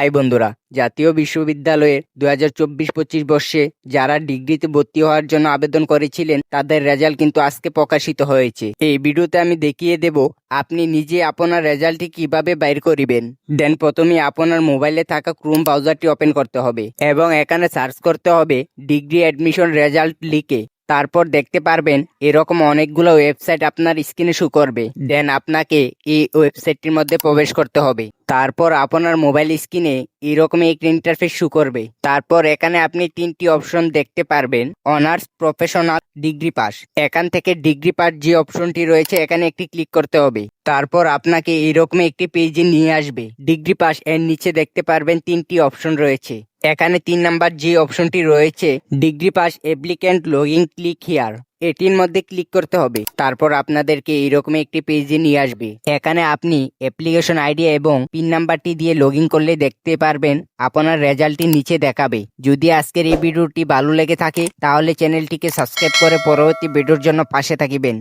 High বন্ধুরা, জাতীয় বিশ্ববিদ্যালয়ের দু হাজার চব্বিশ পঁচিশ বর্ষে যারা ডিগ্রিতে ভর্তি হওয়ার জন্য আবেদন করেছিলেন, তাদের রেজাল্ট কিন্তু আজকে প্রকাশিত হয়েছে। এই ভিডিওতে আমি দেখিয়ে দেব, আপনি নিজে আপনার রেজাল্টটি কীভাবে বাইর করিবেন। দেন প্রথমে আপনার মোবাইলে থাকা ক্রোম ব্রাউজারটি ওপেন করতে হবে এবং এখানে সার্চ করতে হবে ডিগ্রি অ্যাডমিশন রেজাল্ট লিখে। তারপর দেখতে পারবেন, এরকম অনেকগুলো ওয়েবসাইট আপনার স্ক্রিনে শু করবে। দেন আপনাকে এই ওয়েবসাইটটির মধ্যে প্রবেশ করতে হবে। তারপর আপনার মোবাইল স্ক্রিনে এরকম একটি ইন্টারফেস শু করবে। তারপর এখানে আপনি তিনটি অপশন দেখতে পারবেন। অনার্স প্রফেশনাল ডিগ্রি পাস এখান থেকে ডিগ্রি পাস যে অপশনটি রয়েছে, এখানে একটি ক্লিক করতে হবে। তারপর আপনাকে এরকম একটি পেজে নিয়ে আসবে। ডিগ্রি পাস এর নিচে দেখতে পারবেন তিনটি অপশন রয়েছে। এখানে তিন নাম্বার যে অপশনটি রয়েছে degree pass applicant login click here এটির মধ্যে ক্লিক করতে হবে। তারপর আপনাদেরকে এইরকম একটি পেজে নিয়ে আসবে। এখানে আপনি অ্যাপ্লিকেশন আইডি এবং পিন নাম্বারটি দিয়ে লগ করলে দেখতে পারবেন আপনার রেজাল্টটি নিচে দেখাবে। যদি আজকের এই ভিডিওটি ভালো লেগে থাকে, তাহলে চ্যানেলটিকে সাবস্ক্রাইব করে পরবর্তী ভিডিওর জন্য পাশে থাকিবেন।